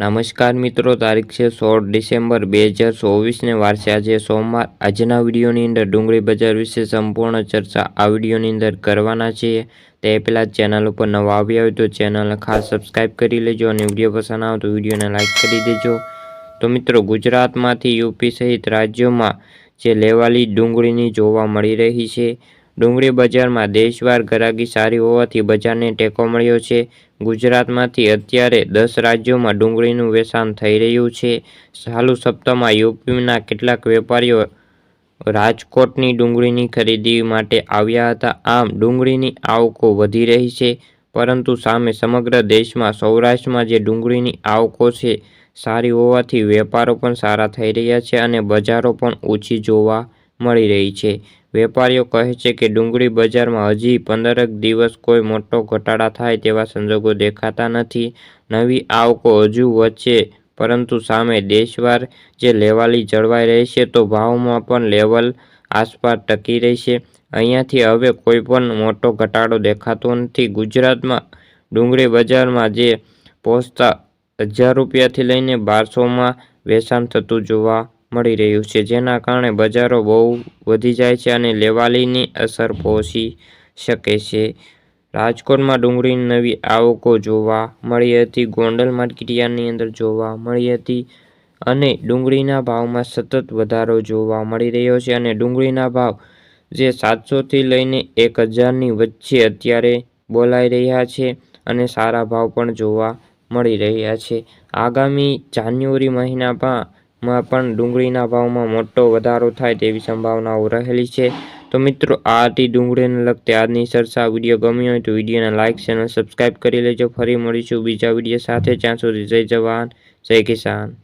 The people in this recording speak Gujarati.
નમસ્કાર મિત્રો, તારીખ છે સોળ ડિસેમ્બર બે હજાર ચોવીસને વારસે આજે સોમવાર. આજના વિડીયોની અંદર ડુંગળી બજાર વિશે સંપૂર્ણ ચર્ચા આ વિડીયોની અંદર કરવાના છીએ. તે પહેલાં ચેનલ ઉપર નવા આવ્યા હોય તો ચેનલને ખાસ સબસ્ક્રાઈબ કરી લેજો અને વીડિયો પસંદ આવે તો વિડીયોને લાઇક કરી દેજો. તો મિત્રો, ગુજરાતમાંથી યુપી સહિત રાજ્યોમાં જે લેવાલી ડુંગળીની જોવા મળી રહી છે ડુંગળી બજારમાં દેશવાર ગરાગી સારી હોવાથી બજારને ટેકો મળ્યો છે. ગુજરાતમાંથી અત્યારે દસ રાજ્યોમાં ડુંગળીનું વેચાણ થઈ રહ્યું છે. ચાલુ સપ્તાહમાં યુપીના કેટલાક વેપારીઓ રાજકોટની ડુંગળીની ખરીદી માટે આવ્યા હતા. આમ, ડુંગળીની આવકો વધી રહી છે, પરંતુ સામે સમગ્ર દેશમાં સૌરાષ્ટ્રમાં જે ડુંગળીની આવકો છે, સારી હોવાથી વેપારો પણ સારા થઈ રહ્યા છે અને બજારો પણ ઓછી જોવા મળી રહી છે. વેપારીઓ કહે છે કે ડુંગળી બજારમાં હજી પંદરક દિવસ કોઈ મોટો ઘટાડા થાય તેવા સંજોગો દેખાતા નથી. નવી આવકો હજુ વધશે, પરંતુ સામે દેશવાર જે લેવાલી જળવાઈ રહેશે તો ભાવમાં પણ લેવલ આસપાસ ટકી રહેશે. અહીંયાથી હવે કોઈ પણ મોટો ઘટાડો દેખાતો નથી. ગુજરાતમાં ડુંગળી બજારમાં જે પહોંચતા હજાર રૂપિયાથી લઈને બારસોમાં વેચાણ થતું જોવા મળી રહ્યું છે, જેના કારણે બજારો બહુ વધી જાય છે અને લેવાલીની અસર પહોંચી શકે છે. રાજકોટમાં ડુંગળીની નવી આવકો જોવા મળી હતી, ગોંડલ માર્કેટિયાની અંદર જોવા મળી હતી અને ડુંગળીના ભાવમાં સતત વધારો જોવા મળી રહ્યો છે અને ડુંગળીના ભાવ જે સાતસોથી લઈને એક હજારની વચ્ચે અત્યારે બોલાઈ રહ્યા છે અને સારા ભાવ પણ જોવા મળી રહ્યા છે. આગામી જાન્યુઆરી મહિનામાં માં પણ ડુંગળીના ભાવમાં મોટો વધારો થાય તેવી સંભાવનાઓ રહેલી છે. તો મિત્રો, આ હતી ડુંગળીને લગતી આજની ચર્ચા વીડિયો. ગમ્યો હોય તો વિડીયોને લાઇક ચેનલ સબસ્ક્રાઈબ કરી લેજો. ફરી મળીશું બીજા વીડિયો સાથે. જ્યાં સુધી જય જવાન, જય કિસાન.